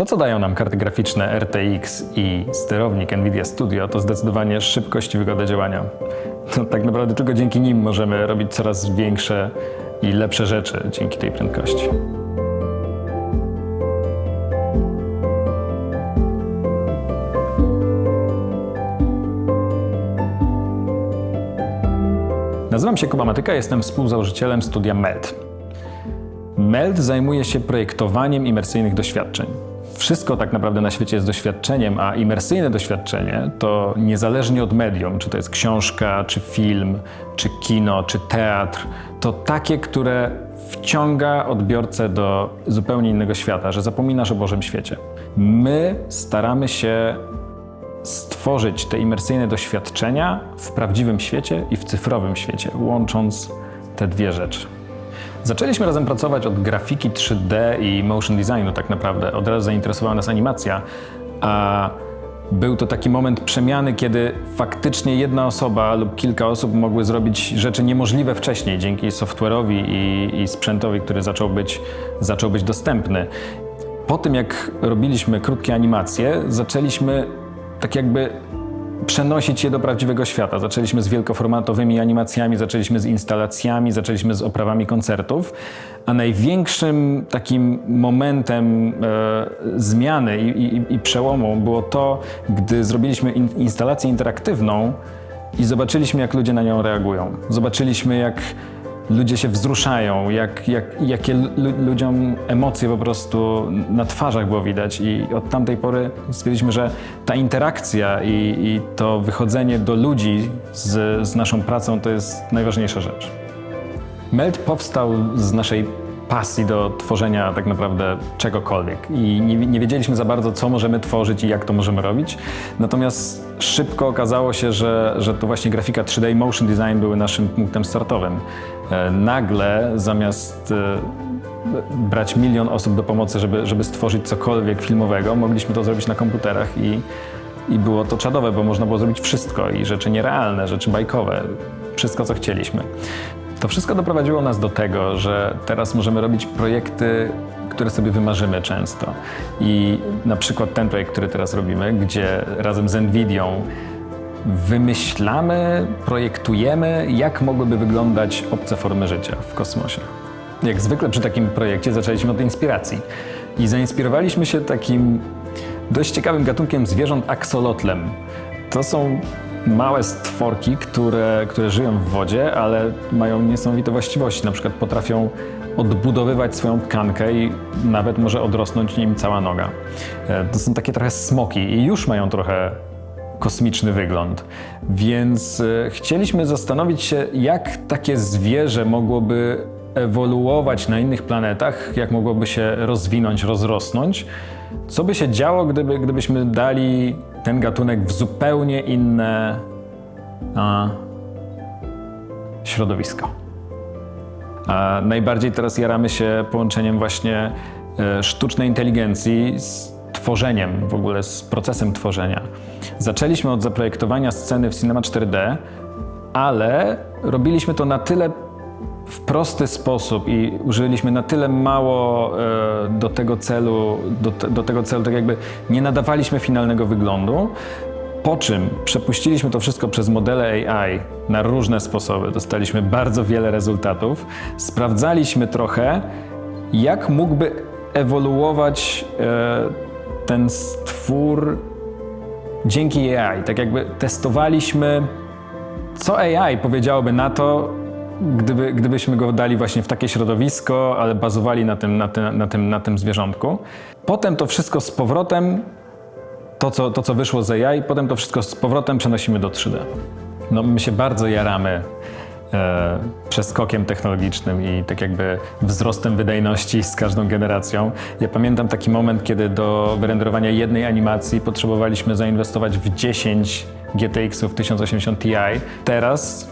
To, co dają nam karty graficzne RTX i sterownik Nvidia Studio, to zdecydowanie szybkość i wygoda działania. To tak naprawdę tylko dzięki nim możemy robić coraz większe i lepsze rzeczy dzięki tej prędkości. Nazywam się Kuba Matyka, jestem współzałożycielem studia MELT. MELT zajmuje się projektowaniem imersyjnych doświadczeń. Wszystko tak naprawdę na świecie jest doświadczeniem, a imersyjne doświadczenie to niezależnie od medium, czy to jest książka, czy film, czy kino, czy teatr, to takie, które wciąga odbiorcę do zupełnie innego świata, że zapominasz o Bożym świecie. My staramy się stworzyć te imersyjne doświadczenia w prawdziwym świecie i w cyfrowym świecie, łącząc te dwie rzeczy. Zaczęliśmy razem pracować od grafiki 3D i motion designu tak naprawdę. Od razu zainteresowała nas animacja, a był to taki moment przemiany, kiedy faktycznie jedna osoba lub kilka osób mogły zrobić rzeczy niemożliwe wcześniej dzięki software'owi i, i sprzętowi, który zaczął być, zaczął być dostępny. Po tym, jak robiliśmy krótkie animacje, zaczęliśmy tak jakby przenosić je do prawdziwego świata. Zaczęliśmy z wielkoformatowymi animacjami, zaczęliśmy z instalacjami, zaczęliśmy z oprawami koncertów, a największym takim momentem e, zmiany i, i, i przełomu było to, gdy zrobiliśmy in, instalację interaktywną i zobaczyliśmy, jak ludzie na nią reagują. Zobaczyliśmy, jak ludzie się wzruszają, jak, jak, jakie lu- ludziom emocje po prostu na twarzach było widać i od tamtej pory stwierdziliśmy, że ta interakcja i, i to wychodzenie do ludzi z, z naszą pracą to jest najważniejsza rzecz. Melt powstał z naszej pasji do tworzenia tak naprawdę czegokolwiek i nie, nie wiedzieliśmy za bardzo, co możemy tworzyć i jak to możemy robić. Natomiast szybko okazało się, że, że to właśnie grafika 3D i motion design były naszym punktem startowym. E, Nagle zamiast e, brać milion osób do pomocy, żeby, żeby stworzyć cokolwiek filmowego, mogliśmy to zrobić na komputerach i, i było to czadowe, bo można było zrobić wszystko i rzeczy nierealne, rzeczy bajkowe, wszystko co chcieliśmy. To wszystko doprowadziło nas do tego, że teraz możemy robić projekty, które sobie wymarzymy często. I na przykład ten projekt, który teraz robimy, gdzie razem z Nvidią wymyślamy, projektujemy, jak mogłyby wyglądać obce formy życia w kosmosie. Jak zwykle przy takim projekcie zaczęliśmy od inspiracji. I zainspirowaliśmy się takim dość ciekawym gatunkiem zwierząt aksolotlem. To są małe stworki, które, które żyją w wodzie, ale mają niesamowite właściwości. Na przykład potrafią odbudowywać swoją tkankę i nawet może odrosnąć im cała noga. E, To są takie trochę smoki i już mają trochę kosmiczny wygląd. Więc e, chcieliśmy zastanowić się, jak takie zwierzę mogłoby ewoluować na innych planetach, jak mogłoby się rozwinąć, rozrosnąć. Co by się działo, gdyby, gdybyśmy dali ten gatunek w zupełnie inne a, środowisko? A najbardziej teraz jaramy się połączeniem właśnie e, sztucznej inteligencji z tworzeniem, w ogóle z procesem tworzenia. Zaczęliśmy od zaprojektowania sceny w Cinema 4D, ale robiliśmy to na tyle w prosty sposób i użyliśmy na tyle mało e, do tego celu, do, do tego celu, tak jakby nie nadawaliśmy finalnego wyglądu, po czym przepuściliśmy to wszystko przez modele AI na różne sposoby. Dostaliśmy bardzo wiele rezultatów. Sprawdzaliśmy trochę, jak mógłby ewoluować e, ten stwór dzięki AI. Tak jakby testowaliśmy, co AI powiedziałoby na to, gdyby, gdybyśmy go dali właśnie w takie środowisko, ale bazowali na tym, na, tym, na, tym, na tym zwierzątku. Potem to wszystko z powrotem to co, to, co wyszło z AI, potem to wszystko z powrotem przenosimy do 3D. No, my się bardzo jaramy e, przeskokiem technologicznym i tak jakby wzrostem wydajności z każdą generacją. Ja pamiętam taki moment, kiedy do wyrenderowania jednej animacji potrzebowaliśmy zainwestować w 10 GTX-ów 1080 Ti. Teraz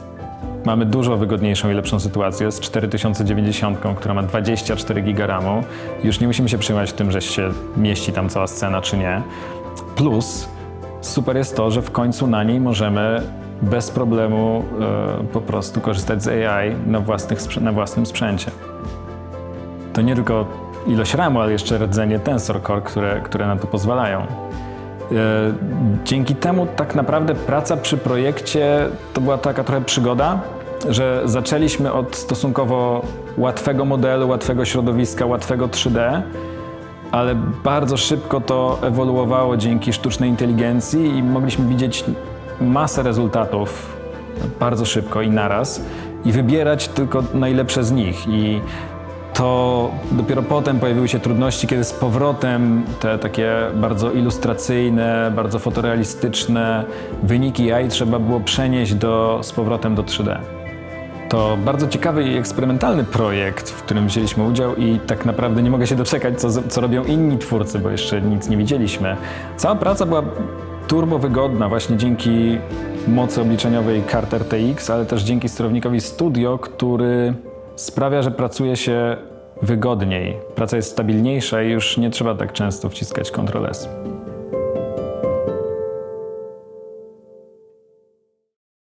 mamy dużo wygodniejszą i lepszą sytuację z 4090, która ma 24 GB RAMu. Już nie musimy się przejmować tym, że się mieści tam cała scena czy nie. Plus super jest to, że w końcu na niej możemy bez problemu e, po prostu korzystać z AI na, własnych, na własnym sprzęcie. To nie tylko ilość RAMu, ale jeszcze rdzenie Tensor Core, które, które na to pozwalają. E, Dzięki temu tak naprawdę praca przy projekcie to była taka trochę przygoda, że zaczęliśmy od stosunkowo łatwego modelu, łatwego środowiska, łatwego 3D, ale bardzo szybko to ewoluowało dzięki sztucznej inteligencji i mogliśmy widzieć masę rezultatów bardzo szybko i naraz i wybierać tylko najlepsze z nich. I to dopiero potem pojawiły się trudności, kiedy z powrotem te takie bardzo ilustracyjne, bardzo fotorealistyczne wyniki AI trzeba było przenieść do, z powrotem do 3D. To bardzo ciekawy i eksperymentalny projekt, w którym wzięliśmy udział i tak naprawdę nie mogę się doczekać, co, co robią inni twórcy, bo jeszcze nic nie widzieliśmy. Cała praca była turbo wygodna właśnie dzięki mocy obliczeniowej kart RTX, ale też dzięki sterownikowi Studio, który sprawia, że pracuje się wygodniej. Praca jest stabilniejsza i już nie trzeba tak często wciskać Ctrl S.